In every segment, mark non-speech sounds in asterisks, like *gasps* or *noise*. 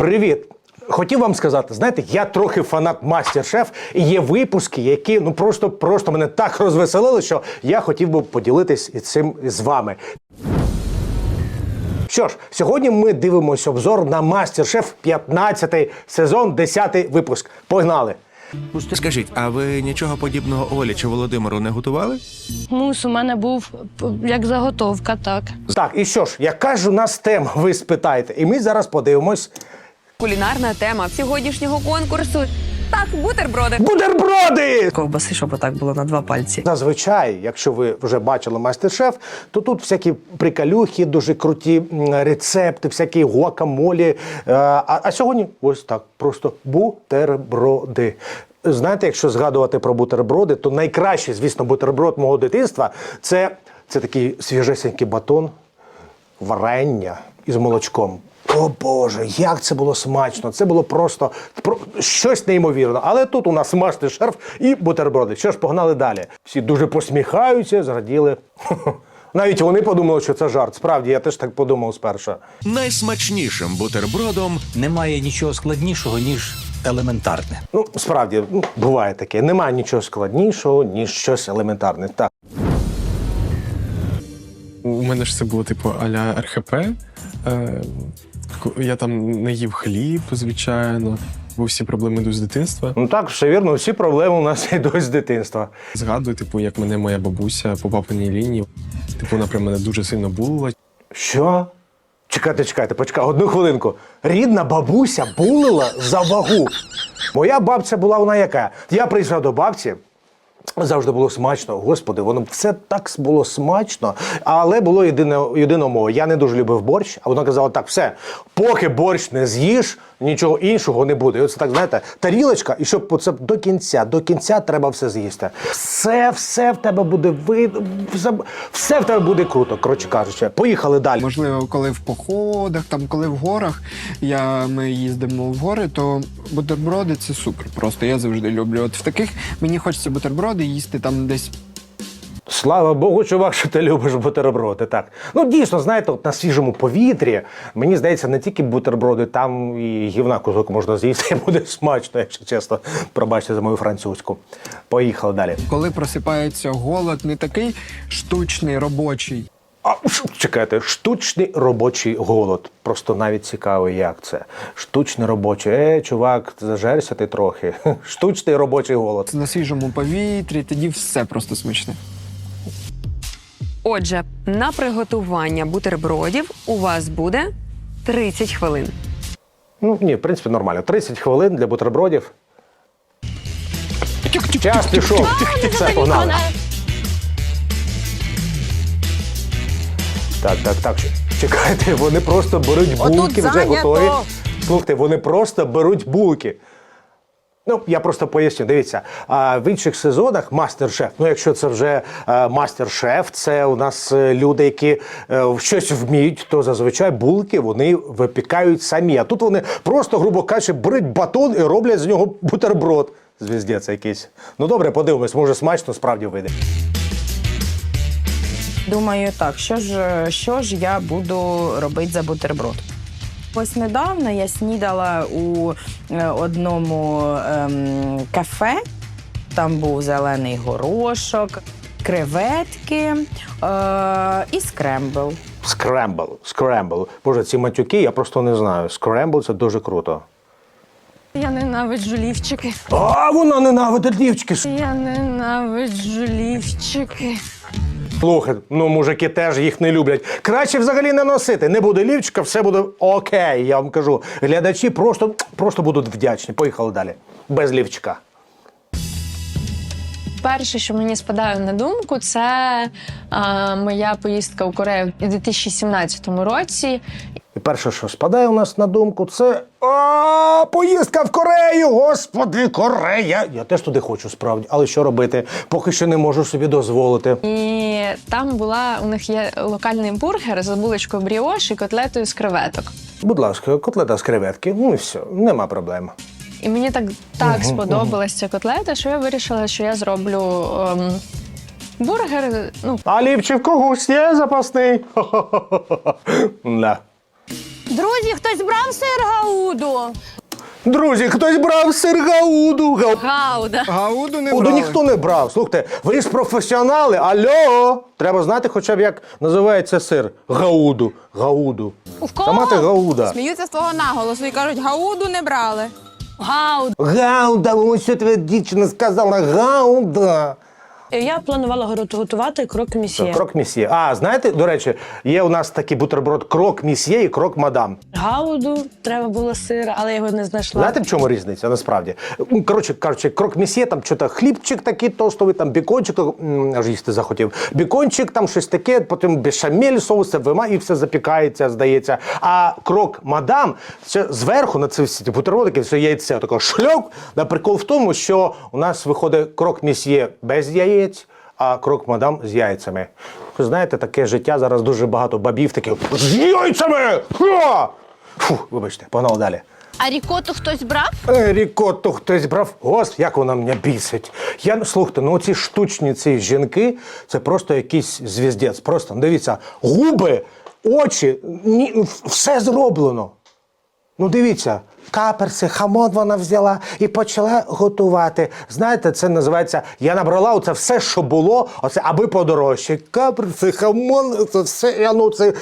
Привіт! Хотів вам сказати, знаєте, я трохи фанат мастер-шеф, і є випуски, які ну просто просто мене так розвеселили, що я хотів би поділитись із цим з вами. Що ж, сьогодні ми дивимося обзор на мастер-шеф 15 сезон, 10 випуск. Погнали! Скажіть, а ви нічого подібного Олі чи Володимиру не готували? Мус у мене був як заготовка, так. Так, і що ж, яка ж у нас тема, ви спитаєте? І ми зараз подивимось Кулінарна тема сьогоднішнього конкурсу. Так, бутерброди. бутерброди! ковбаси, щоб отак було на два пальці. Зазвичай, якщо ви вже бачили майстер-шеф, то тут всякі приколюхи, дуже круті рецепти, всякі гуакамолі. Е, А, а сьогодні ось так, просто бутерброди. Знаєте, якщо згадувати про бутерброди, то найкращий, звісно, бутерброд мого дитинства це, це такий свіжесенький батон, варення із молочком. О Боже, як це було смачно! Це було просто про- щось неймовірне. Але тут у нас мастер шерф і бутерброди. Що ж, погнали далі. Всі дуже посміхаються, зраділи. *laughs* Навіть вони подумали, що це жарт. Справді, я теж так подумав спершу. Найсмачнішим бутербродом Немає нічого складнішого, ніж елементарне. Ну, справді, ну, буває таке. Немає нічого складнішого, ніж щось елементарне. Так. У мене ж це було типу аля РХП. Е, я там не їв хліб, звичайно, бо всі проблеми йдуть з дитинства. Ну так, все вірно, всі проблеми у нас *laughs* йдуть з дитинства. Згадую, типу, як мене моя бабуся по папиній лінії. Типу, вона при мене дуже сильно булила. Що? Чекайте, чекайте, почекай, одну хвилинку. Рідна бабуся булила за вагу. Моя бабця була вона яка? Я прийшов до бабці. Завжди було смачно, господи, воно все так було смачно, але було єдине єдина умова. Я не дуже любив борщ, а вона казала: так, все, поки борщ не з'їш, нічого іншого не буде. І оце так, знаєте, тарілочка, і щоб оце до кінця, до кінця треба все з'їсти. Все, все в тебе буде вид, все, все в тебе буде круто. Коротше кажучи, поїхали далі. Можливо, коли в походах, там коли в горах я, ми їздимо в гори, то бутерброди це супер. Просто я завжди люблю. От в таких мені хочеться бутерброди їсти там десь Слава Богу, чувак, що ти любиш бутерброди. Так. Ну, дійсно, знаєте, от на свіжому повітрі, мені здається, не тільки бутерброди, там і гівна кусок можна з'їсти, буде смачно, якщо чесно. Пробачте за мою французьку. Поїхали далі. коли просипається голод, не такий штучний робочий. А, чекайте, штучний робочий голод. Просто навіть цікаво, як це. Штучний робочий. Е, чувак, зажерся ти трохи. *laughs* Штучний робочий голод. На свіжому повітрі, тоді все просто смачне. Отже, на приготування бутербродів у вас буде 30 хвилин. Ну, ні, в принципі, нормально. 30 хвилин для бутербродів. Час пішов. Все, погнали. Так, так, так. Чекайте, вони просто беруть булки, вже готові. Слухайте, вони просто беруть булки. Ну, я просто поясню. Дивіться, в інших сезонах мастер-шеф, ну якщо це вже е, мастер-шеф, це у нас е, люди, які е, щось вміють, то зазвичай булки вони випікають самі. А тут вони просто, грубо кажучи, беруть батон і роблять з нього бутерброд. Звіздець якийсь. Ну добре, подивимось, може смачно справді вийде. Думаю, так, що ж, що ж я буду робити за бутерброд? Ось недавно я снідала у е, одному ем, кафе. Там був зелений горошок, креветки е, і скрембл. Скрембл, скрембл. Боже, ці матюки я просто не знаю. Скрембл це дуже круто. Я ненавиджу лівчики. А вона ненавидить дівчики. Я ненавиджу лівчики. Слухай, ну мужики теж їх не люблять. Краще взагалі не носити. Не буде лівчика, все буде окей. Я вам кажу. Глядачі просто, просто будуть вдячні. Поїхали далі. Без лівчика. Перше, що мені спадає на думку, це а, моя поїздка у Корею у 2017 році. І перше, що спадає у нас на думку, це а, поїздка в Корею. Господи, Корея. Я теж туди хочу справді, але що робити? Поки що не можу собі дозволити. І там була у них є локальний бургер з булочкою бріош і котлетою з креветок. Будь ласка, котлета з креветки. Ну і все, нема проблем. І мені так, так сподобалась ця котлета, що я вирішила, що я зроблю ем, бургер. Ну, А лівчик когось є запасний? *laughs* Да. Друзі, хтось брав сир гауду? Друзі, хтось брав сир гауду. Гау- Гауда. Гауду не Гауду брали. ніхто не брав. Слухайте, ви ж професіонали. Алло! Треба знати хоча б як називається сир. Гауду. Гауду. У кого? Та мати гауда. Сміються з твого наголосу і кажуть, гауду не брали. Гауда. Гауда, ось що твоя дівчина сказала. Гауда. Я планувала готувати крок місьє. Крок місьє. А, знаєте, до речі, є у нас такий бутерброд крок місьє і крок мадам. Гауду треба було сира, але я його не знайшла. Знаєте, в чому різниця насправді? Коротше кажучи, крок місьє, там що-то хлібчик такий тостовий, там бікончик, аж їсти захотів. Бікончик, там щось таке, потім бешамель, соус, вима і все запікається, здається. А крок мадам, це зверху на ці всі бутербродики, це яйце, тако шльок. На прикол в тому, що у нас виходить крок місьє без яєць. А крок мадам з яйцями. Ви знаєте, таке життя зараз дуже багато бабів таких з яйцями! Ха! Фу, вибачте, погнали далі. А рікоту хтось брав? Е, Рікотту хтось брав. Гос, як вона мене бісить. Я слухайте, ну ці штучні ці жінки, це просто якийсь звіздець. Просто дивіться, губи, очі, ні, все зроблено. Ну, дивіться, каперси, хамон вона взяла і почала готувати. Знаєте, це називається. Я набрала оце все, що було, оце аби подорожче. Каперси, хамон, це все. Я, ну, це...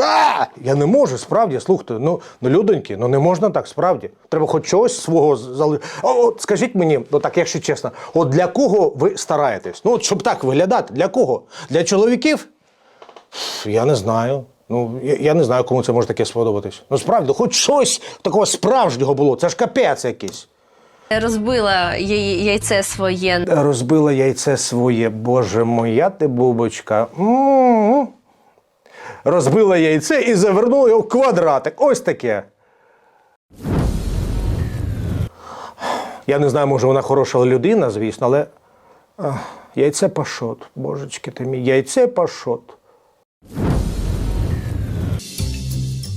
А! я не можу, справді, слухайте. Ну, ну, людоньки, ну не можна так, справді. Треба хоч чогось свого залишити. От скажіть мені, ну так, якщо чесно, от для кого ви стараєтесь? Ну, от щоб так виглядати, для кого? Для чоловіків? Я не знаю. Ну, я, я не знаю, кому це може таке сподобатись. Ну, справді, хоч щось такого справжнього було. Це ж капець якийсь. Розбила яй- яйце своє. Розбила яйце своє, боже моя ти бубочка. М-м-м. Розбила яйце і завернула його в квадратик. Ось таке. Я не знаю, може вона хороша людина, звісно, але ах, яйце пашот. Божечки ти мій, яйце пашот.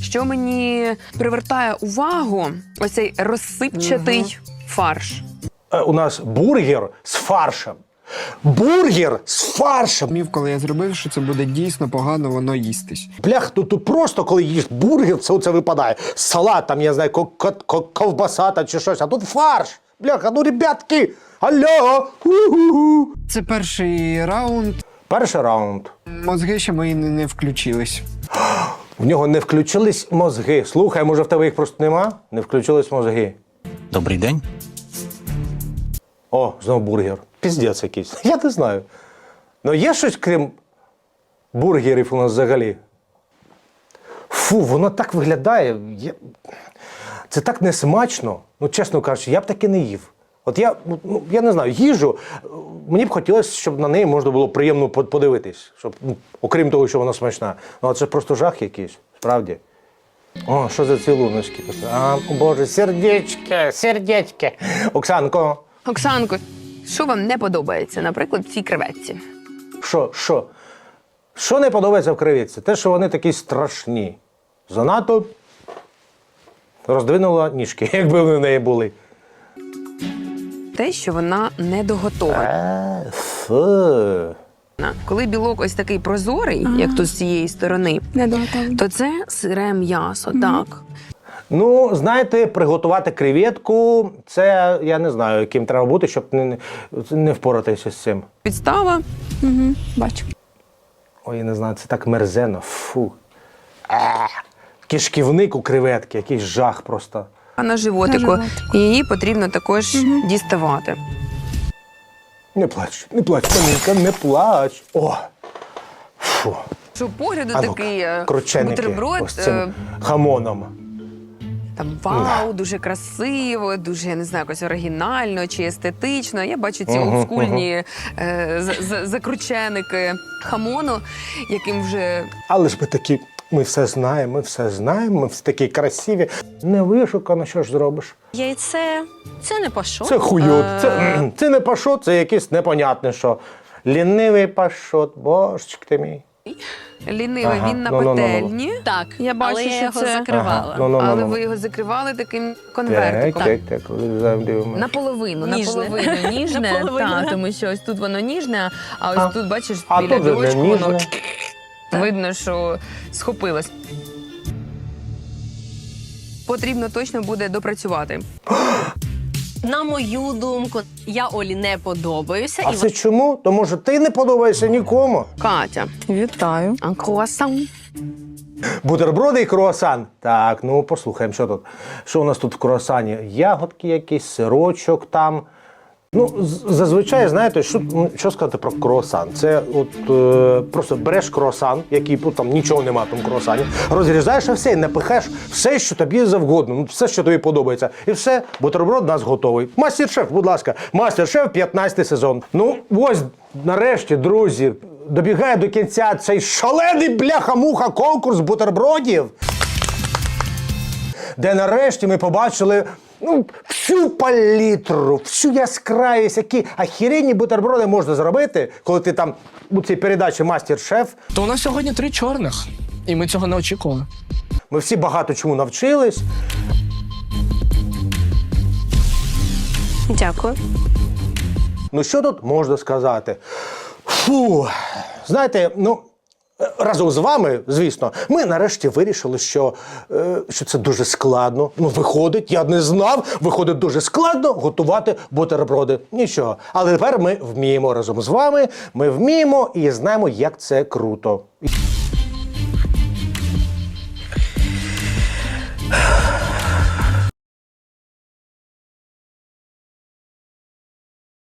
Що мені привертає увагу, ось цей розсипчатий фарш. Е, У нас бургер з фаршем. Бургер з фаршем. Мів, коли я зробив, що це буде дійсно погано воно їстись. Блях, тут, тут просто коли їш бургер, це оце випадає. Салат, там, я знаю, ко- ко- ко- ковбаса та чи щось, а тут фарш. Бляха, ну, ребятки, алло. у-ху-ху. Це перший раунд. Перший раунд. Мозги ще мої не, не включились. *gasps* В нього не включились мозги. Слухай, може в тебе їх просто нема? Не включились мозги. Добрий день. О, знову бургер. Піздець якийсь. *laughs* Я не знаю. Ну є щось крім бургерів у нас взагалі. Фу, воно так виглядає. Це так несмачно. Ну, чесно кажучи, я б таки не їв. От я, ну, я не знаю, їжу. Мені б хотілося, щоб на неї можна було приємно подивитись. Щоб, ну, окрім того, що вона смачна. Ну, а це просто жах якийсь, справді. О, що за цілуночки? А, о, Боже, сердечки, сердечки. Оксанко, Оксанко, що вам не подобається, наприклад, в цій креветці? Що, що? Що не подобається в кривіці? Те, що вони такі страшні. Занадто роздвинула ніжки, *laughs* якби вони в неї були. Те, що вона недоготована. Е. Коли білок ось такий прозорий, як тут з цієї сторони, Не то це сире м'ясо, так. Ну, знаєте, приготувати креветку, це я не знаю, яким треба бути, щоб не, не- впоратися з цим. Підстава Угу, бачу. Ой, я не знаю, це так мерзено. Фу. Е, Кишківник у креветки, якийсь жах просто. На животику. животику. І її потрібно також діставати. Не плач, не плач, Манінка, не плач. О! Фу. Що погляду А ну-ка, такий е, бутерброд. ось цим е, хамоном. Там вау, дуже красиво, дуже я не знаю, якось оригінально чи естетично. Я бачу ці Мгм, олдскульні е, за- за- закрученики хамону, яким вже Але ж ми такі, ми все знаємо, ми все знаємо, ми всі такі красиві. Не вишукано, що ж зробиш? Яйце. Це не пашот. Це хуйот, Е, це, це не пашот, це якесь непонятне, що. Лінивий пашот, божечки ти мій. лінивий. Ага, Він на ну-ну-ну-ну. пательні. Так, Я бачу, але я що його це- закривала. Ага, ну, ну, ну, Але ну. ви його закривали таким Так, конвертиком. так, так, завжди. Наполовину, Ніжне. наполовину ніжне, *laughs* Наполовину, та, тому що ось тут воно ніжне, а ось А. тут, бачиш, А біля тут же не білочку воно ніжне. Видно, що схопилось. потрібно точно буде допрацювати. *gasps* На мою думку, я Олі не подобаюся. А це чому? Тому що ти не подобаєшся нікому. Катя, Вітаю. а круасан? Бутерброди і круасан. Так, ну послухаємо, що тут. Що у нас тут в круасані? Ягодки якісь, сирочок там. Ну, зазвичай, знаєте, що, ну, що сказати про круасан? Це от е, просто береш круасан, який ну, там нічого нема в тому круасані, розрізаєш і все, і напихаєш все, що тобі завгодно, ну, все, що тобі подобається. І все, бутерброд у нас готовий. Мастер-шеф, будь ласка, мастер-шеф, 15 сезон. Ну, ось нарешті, друзі, добігає до кінця цей шалений бляха-муха конкурс бутербродів де нарешті ми побачили ну, всю палітру, всю яскравість, які ахіренні бутерброди можна зробити, коли ти там у цій передачі Мастер-шеф. То у нас сьогодні три чорних, і ми цього не очікували. Ми всі багато чому навчились. Дякую. Ну що тут можна сказати? Фу, знаєте, ну. Разом з вами, звісно, ми нарешті вирішили, що, е, що це дуже складно. Ну, виходить, я не знав, виходить дуже складно готувати бутерброди. Нічого. Але тепер ми вміємо разом з вами. Ми вміємо і знаємо, як це круто.